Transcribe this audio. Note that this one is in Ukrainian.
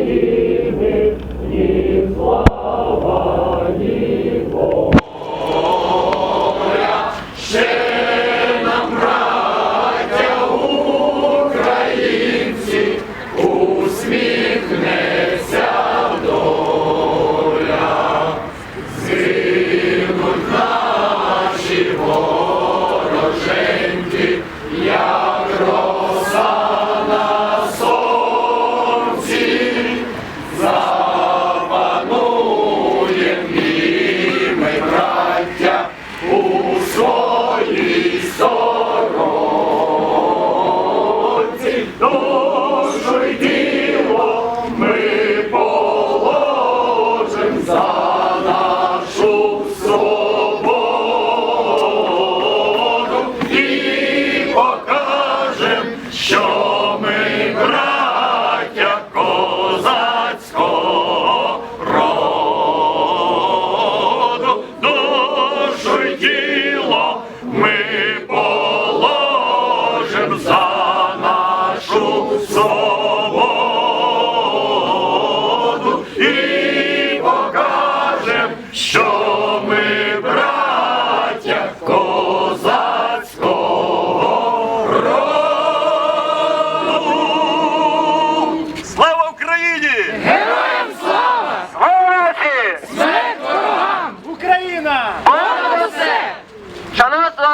України, ні ні воля, ще нам, браття українці, усміхнеться доля, згинуть наші вороженьки. Браття козацького роду, душу тіло ми положим за нашу свободу і покажем, що Україні! Героям слава! Слава нації! Смерть ворогам! Україна! Понад усе! Шановна